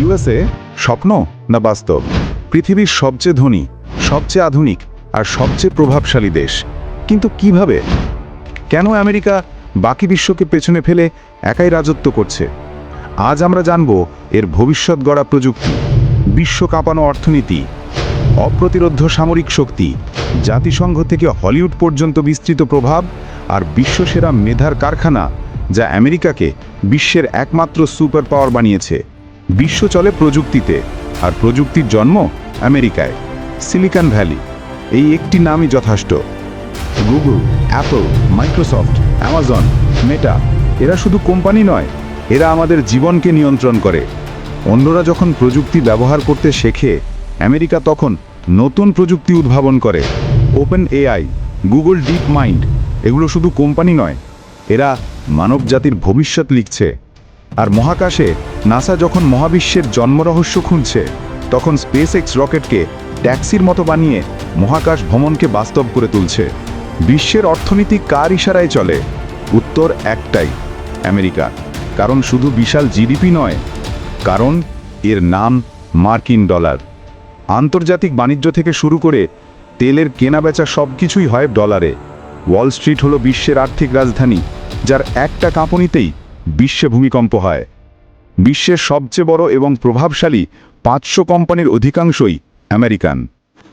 USA স্বপ্ন না বাস্তব? পৃথিবীর সবচেয়ে ধনী, সবচেয়ে আধুনিক আর সবচেয়ে প্রভাবশালী দেশ। কিন্তু কীভাবে? কেন আমেরিকা বাকি বিশ্বকে পেছনে ফেলে একাই রাজত্ব করছে? আজ আমরা জানব এর ভবিষ্যৎ গড়া প্রযুক্তি, বিশ্ব কাঁপানো অর্থনীতি, অপ্রতিরোধ সামরিক শক্তি, জাতিসংঘ থেকে হলিউড পর্যন্ত বিস্তৃত প্রভাব আর বিশ্বসেরা মেধার কারখানা যা আমেরিকাকে বিশ্বের একমাত্র সুপার পাওয়ার বানিয়েছে। বিশ্ব চলে প্রযুক্তিতে। আর প্রযুক্তির জন্ম আমেরিকায় সিলিকন ভ্যালি এই একটি নামই যথেষ্ট। Google Apple Microsoft Amazon Meta এরা শুধু কোম্পানি নয়, এরা আমাদের জীবনকে নিয়ন্ত্রণ করে। অন্যরা যখন প্রযুক্তি ব্যবহার করতে শেখে, আমেরিকা তখন নতুন প্রযুক্তি উদ্ভাবন করে। Open AI Google deep mind এগুলো শুধু কোম্পানি নয়, এরা মানবজাতির ভবিষ্যৎ লিখছে। আর মহাকাশে নাসা যখন মহাবিশ্বের জন্মরহস্য খুঁজছে, তখন স্পেস এক্স রকেটকে ট্যাক্সির মতো বানিয়ে মহাকাশ ভ্রমণকে বাস্তব করে তুলছে। বিশ্বের অর্থনীতি কার ইশারায় চলে? উত্তর একটাই, আমেরিকা। কারণ শুধু বিশাল জিডিপি নয়, কারণ এর নাম মার্কিন ডলার। আন্তর্জাতিক বাণিজ্য থেকে শুরু করে তেলের কেনাবেচা সব কিছুই হয় ডলারে। ওয়াল স্ট্রিট হলো বিশ্বের আর্থিক রাজধানী, যার একটা কাঁপনিতেই বিশ্বে ভূমিকম্প হয়। বিশ্বের সবচেয়ে বড় এবং প্রভাবশালী পাঁচশো কোম্পানির অধিকাংশই আমেরিকান।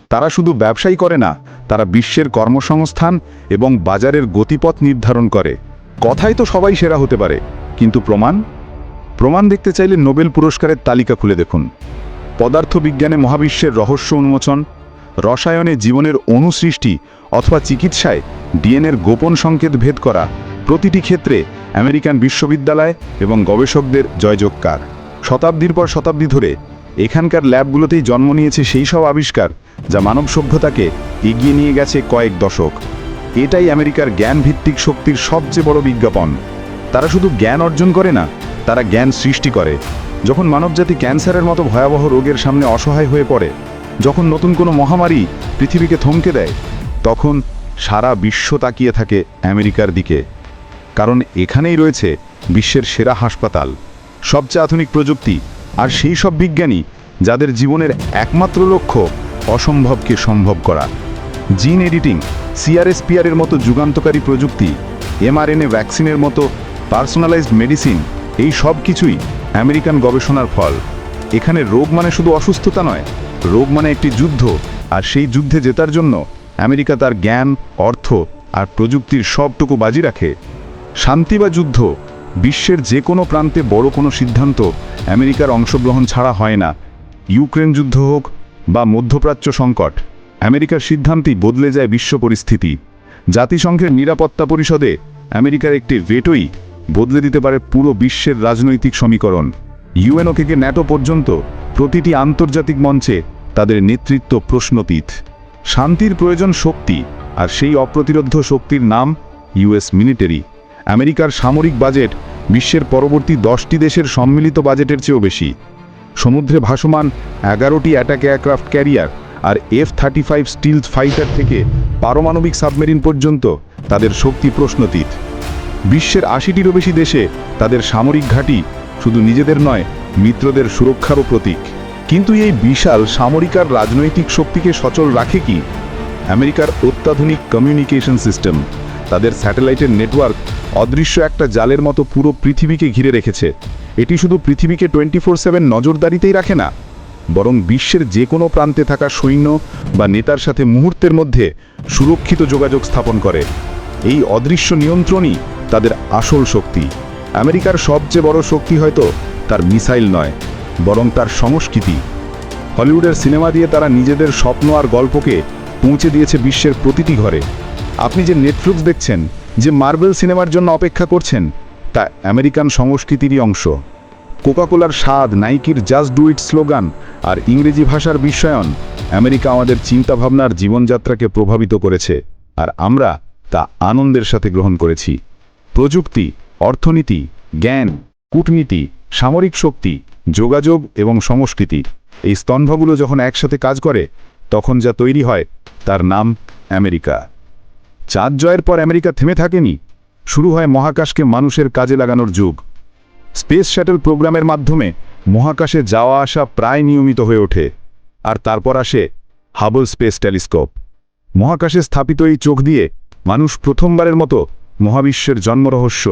তারা শুধু ব্যবসায়ী করে না, তারা বিশ্বের কর্মসংস্থান এবং বাজারের গতিপথ নির্ধারণ করে। কথাই তো সবাই সেরা হতে পারে, কিন্তু প্রমাণ? প্রমাণ দেখতে চাইলে নোবেল পুরস্কারের তালিকা খুলে দেখুন। পদার্থবিজ্ঞানে মহাবিশ্বের রহস্য উন্মোচন, রসায়নে জীবনের অনুসৃষ্টি অথবা চিকিৎসায় ডিএনএর গোপন সংকেত ভেদ করা প্রতিটি ক্ষেত্রে আমেরিকান বিশ্ববিদ্যালয় এবং গবেষকদের জয়যোগকার। শতাব্দীর পর শতাব্দী ধরে এখানকার ল্যাবগুলোতেই জন্ম নিয়েছে সেই সব আবিষ্কার যা মানব সভ্যতাকে এগিয়ে নিয়ে গেছে কয়েক দশক। এটাই আমেরিকার জ্ঞান ভিত্তিক শক্তির সবচেয়ে বড় বিজ্ঞাপন। তারা শুধু জ্ঞান অর্জন করে না, তারা জ্ঞান সৃষ্টি করে। যখন মানবজাতি ক্যান্সারের মতো ভয়াবহ রোগের সামনে অসহায় হয়ে পড়ে, যখন নতুন কোনো মহামারী পৃথিবীকে থমকে দেয়, তখন সারা বিশ্ব তাকিয়ে থাকে আমেরিকার দিকে। কারণ এখানেই রয়েছে বিশ্বের সেরা হাসপাতাল, সবচেয়ে আধুনিক প্রযুক্তি আর সেই সব বিজ্ঞানী যাদের জীবনের একমাত্র লক্ষ্য অসম্ভবকে সম্ভব করা। জিন এডিটিং সিআরএসপিআরের মতো যুগান্তকারী প্রযুক্তি, এমআরএনএ ভ্যাকসিনের মতো পার্সোনালাইজড মেডিসিন, এই সব কিছুই আমেরিকান গবেষণার ফল। এখানে রোগ মানে শুধু অসুস্থতা নয়, রোগ মানে একটি যুদ্ধ আর সেই যুদ্ধে জেতার জন্য আমেরিকা তার জ্ঞান, অর্থ আর প্রযুক্তির সবটুকু বাজি রাখে। শান্তি বা যুদ্ধ, বিশ্বের যে কোনো প্রান্তে বড় কোনো সিদ্ধান্ত আমেরিকার অংশগ্রহণ ছাড়া হয় না। ইউক্রেন যুদ্ধ হোক বা মধ্যপ্রাচ্য সংকট, আমেরিকার সিদ্ধান্তই বদলে যায় বিশ্ব পরিস্থিতি। জাতিসংঘের নিরাপত্তা পরিষদে আমেরিকার একটি ভেটোই বদলে দিতে পারে পুরো বিশ্বের রাজনৈতিক সমীকরণ। ইউএনও থেকে ন্যাটো পর্যন্ত প্রতিটি আন্তর্জাতিক মঞ্চে তাদের নেতৃত্ব প্রশ্নতীত। শান্তির প্রয়োজন শক্তি আর সেই অপ্রতিরোধ্য শক্তির নাম ইউএস মিলিটারি। আমেরিকার সামরিক বাজেট বিশ্বের পরবর্তী দশটি দেশের সম্মিলিত বাজেটের চেয়েও বেশি। সমুদ্রে ভাসমান এগারোটি অ্যাটাক এয়ারক্রাফট ক্যারিয়ার আর F thirty five stealth fighter থেকে পারমাণবিক সাবমেরিন পর্যন্ত তাদের শক্তি প্রশ্নতীত। বিশ্বের আশিটিরও বেশি দেশে তাদের সামরিক ঘাঁটি শুধু নিজেদের নয়, মিত্রদের সুরক্ষারও প্রতীক। কিন্তু এই বিশাল সামরিক আর রাজনৈতিক শক্তিকে সচল রাখে কি? আমেরিকার অত্যাধুনিক কমিউনিকেশন সিস্টেম, তাদের স্যাটেলাইটের নেটওয়ার্ক অদৃশ্য একটা জালের মতো পুরো পৃথিবীকে ঘিরে রেখেছে। এটি শুধু পৃথিবীকে টোয়েন্টি ফোর সেভেন নজরদারিতেই রাখে না, বরং বিশ্বের যে কোনো প্রান্তে থাকা সৈন্য বা নেতার সাথে মুহূর্তের মধ্যে সুরক্ষিত যোগাযোগ স্থাপন করে। এই অদৃশ্য নিয়ন্ত্রণই তাদের আসল শক্তি। আমেরিকার সবচেয়ে বড় শক্তি হয়তো তার মিসাইল নয়, বরং তার সংস্কৃতি। হলিউডের সিনেমা দিয়ে তারা নিজেদের স্বপ্ন আর গল্পকে পৌঁছে দিয়েছে বিশ্বের প্রতিটি ঘরে। আপনি যে নেটফ্লিক্স দেখছেন যে মার্বেল সিনেমার জন্য অপেক্ষা করছেন, তা আমেরিকান সংস্কৃতিরই অংশ। কোকাকোলার স্বাদ, নাইকির জাস্ট ডু ইট স্লোগান আর ইংরেজি ভাষার বিশ্বায়ন আমেরিকা আমাদের চিন্তাভাবনার জীবনযাত্রাকে প্রভাবিত করেছে আর আমরা তা আনন্দের সাথে গ্রহণ করেছি। প্রযুক্তি, অর্থনীতি, জ্ঞান, কূটনীতি, সামরিক শক্তি, যোগাযোগ এবং সংস্কৃতি এই স্তম্ভগুলো যখন একসাথে কাজ করে, তখন যা তৈরি হয়, তার নাম আমেরিকা। চাঁদ জয়ের পর আমেরিকা থেমে থাকেনি। শুরু হয় মহাকাশকে মানুষের কাজে লাগানোর যুগ। স্পেস শ্যাটেল প্রোগ্রামের মাধ্যমে মহাকাশে যাওয়া আসা প্রায় নিয়মিত হয়ে ওঠে। আর তারপর আসে হাবল স্পেস টেলিস্কোপ মহাকাশে স্থাপিত এই চোখ দিয়ে মানুষ প্রথমবারের মতো মহাবিশ্বের জন্মরহস্য,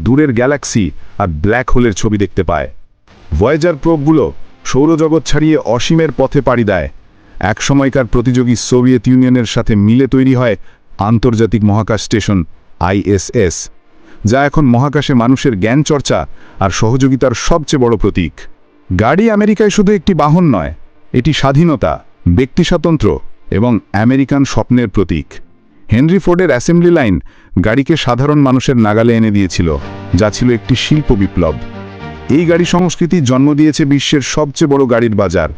দূরের গ্যালাক্সি আর ব্ল্যাক হোলের ছবি দেখতে পায়। ভয়েজার প্রোপগুলো সৌরজগৎ ছাড়িয়ে অসীমের পথে পাড়ি দেয়। এক সময়কার প্রতিযোগী সোভিয়েত ইউনিয়নের সাথে মিলে তৈরি হয় আন্তর্জাতিক মহাকাশ স্টেশন আইএসএস যা এখন মহাকাশে মানুষের জ্ঞান চর্চা আর সহযোগিতার সবচেয়ে বড় প্রতীক। গাড়ি আমেরিকায় শুধু একটি বাহন নয়, এটি স্বাধীনতা ব্যক্তি স্বাতন্ত্র এবং আমেরিকান স্বপ্নের প্রতীক। হেনরি ফোর্ডের অ্যাসেম্বলি লাইন গাড়িকে সাধারণ মানুষের নাগালে এনে দিয়েছিল, যা ছিল একটি শিল্প বিপ্লব। এই গাড়ি সংস্কৃতি জন্ম দিয়েছে বিশ্বের সবচেয়ে বড় গাড়ির বাজার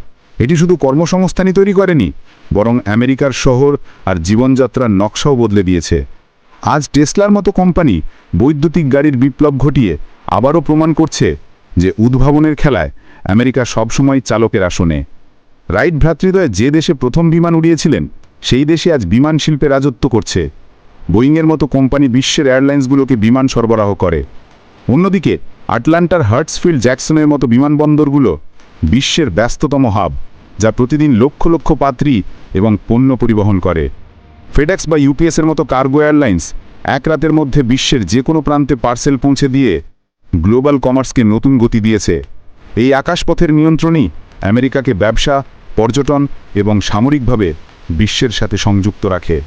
এটি শুধু কর্মসংস্থানই তৈরি করেনি, বরং আমেরিকার শহর আর জীবনযাত্রার নকশাও বদলে দিয়েছে। আজ টেসলার মতো কোম্পানি বৈদ্যুতিক গাড়ির বিপ্লব ঘটিয়ে আবারও প্রমাণ করছে যে উদ্ভাবনের খেলায় আমেরিকা সবসময় চালকের আসনে। রাইট ভ্রাতৃদ্বয় যে দেশে প্রথম বিমান উড়িয়েছিলেন, সেই দেশে আজ বিমান শিল্পে রাজত্ব করছে। বোয়িংয়ের মতো কোম্পানি বিশ্বের এয়ারলাইন্সগুলোকে বিমান সরবরাহ করে। অন্যদিকে আটলান্টার হার্টসফিল্ড জ্যাকসনের মতো বিমানবন্দরগুলো বিশ্বের ব্যস্ততম হাব। যা প্রতিদিন লক্ষ লক্ষ পাত্রী এবং পণ্য পরিবহন করে। ফেডেক্স বা ইউপিএসের মতো কার্গো এয়ারলাইন্স এক রাতের মধ্যে বিশ্বের যে কোনো প্রান্তে পার্সেল পৌঁছে দিয়ে গ্লোবাল কমার্সকে নতুন গতি দিয়েছে। এই আকাশপথের নিয়ন্ত্রণই আমেরিকাকে ব্যবসা, পর্যটন এবং সামরিকভাবে বিশ্বের সাথে সংযুক্ত রাখে।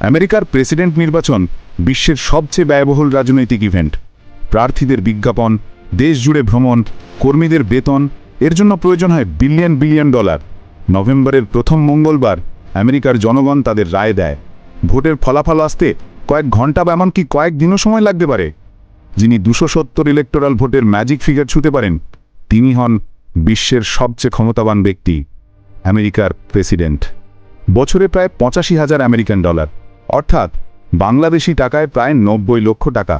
আমেরিকার প্রেসিডেন্ট নির্বাচন বিশ্বের সবচেয়ে ব্যয়বহুল রাজনৈতিক ইভেন্ট। প্রার্থীদের বিজ্ঞাপন দেশ জুড়ে ভ্রমণ, কর্মীদের বেতন এর জন্য প্রয়োজন হয় বিলিয়ন বিলিয়ন ডলার। নভেম্বরের প্রথম মঙ্গলবার আমেরিকার জনগণ তাদের রায় দেয়। ভোটের ফলাফল আসতে কয়েক ঘণ্টা বা এমনকি কয়েক দিনও সময় লাগতে পারে। যিনি দুশো সত্তর ইলেকটোরাল ভোটের ম্যাজিক ফিগার ছুতে পারেন, তিনি হন বিশ্বের সবচেয়ে ক্ষমতাবান ব্যক্তি, আমেরিকার প্রেসিডেন্ট। বছরে প্রায় পঁচাশি হাজার আমেরিকান ডলার, অর্থাৎ বাংলাদেশি টাকায় প্রায় নব্বই লক্ষ টাকা।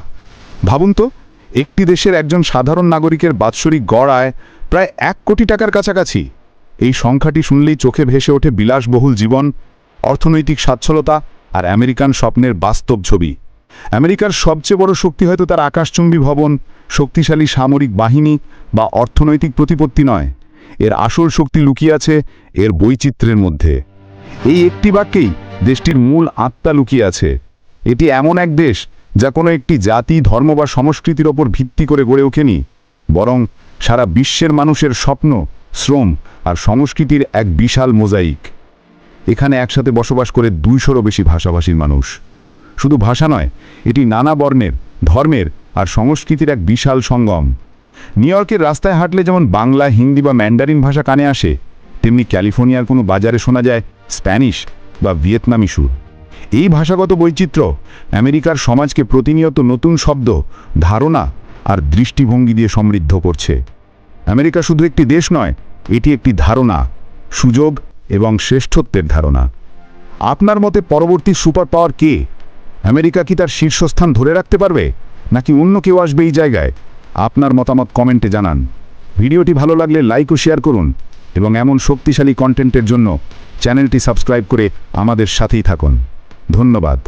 ভাবুন তো, একটি দেশের একজন সাধারণ নাগরিকের বাৎসরিক গড় আয় প্রায় এক কোটি টাকার কাছাকাছি। এই সংখ্যাটি শুনলেই চোখে ভেসে ওঠে বিলাসবহুল জীবন, অর্থনৈতিক স্বাচ্ছলতা আর আমেরিকান স্বপ্নের বাস্তব ছবি। আমেরিকার সবচেয়ে বড় শক্তি হয়তো তার আকাশচুম্বী ভবন, শক্তিশালী সামরিক বাহিনী বা অর্থনৈতিক প্রতিপত্তি নয়। এর আসল শক্তি লুকিয়ে আছে এর বৈচিত্র্যের মধ্যে। এই একটি বাক্যেই দেশটির মূল আত্মা লুকিয়ে আছে। এটি এমন এক দেশ যা কোনো একটি জাতি, ধর্ম বা সংস্কৃতির ওপর ভিত্তি করে গড়ে ওঠেনি, বরং সারা বিশ্বের মানুষের স্বপ্ন, শ্রম আর সংস্কৃতির এক বিশাল মোজাইক। এখানে একসাথে বসবাস করে দুইশোরও বেশি ভাষাভাষীর মানুষ। শুধু ভাষা নয়, এটি নানা বর্ণের, ধর্মের আর সংস্কৃতির এক বিশাল সঙ্গম। নিউ ইয়র্কের রাস্তায় হাঁটলে যেমন বাংলা, হিন্দি বা ম্যান্ডারিন ভাষা কানে আসে, তেমনি ক্যালিফোর্নিয়ার কোনো বাজারে শোনা যায় স্প্যানিশ বা ভিয়েতনামি সুর। এই ভাষাগত বৈচিত্র্য আমেরিকার সমাজকে প্রতিনিয়ত নতুন শব্দ, ধারণা আর দৃষ্টিভঙ্গি দিয়ে সমৃদ্ধ করছে। আমেরিকা শুধু একটি দেশ নয়, এটি একটি ধারণা, সুযোগ এবং শ্রেষ্ঠত্বের ধারণা। আপনার মতে পরবর্তী সুপার পাওয়ার কে? আমেরিকা কি তার শীর্ষস্থান ধরে রাখতে পারবে, নাকি অন্য কেউ আসবে এই জায়গায়? আপনার মতামত কমেন্টে জানান। ভিডিওটি ভালো লাগলে লাইক ও শেয়ার করুন এবং এমন শক্তিশালী কন্টেন্টের জন্য চ্যানেলটি সাবস্ক্রাইব করে আমাদের সাথেই থাকুন। ধন্যবাদ।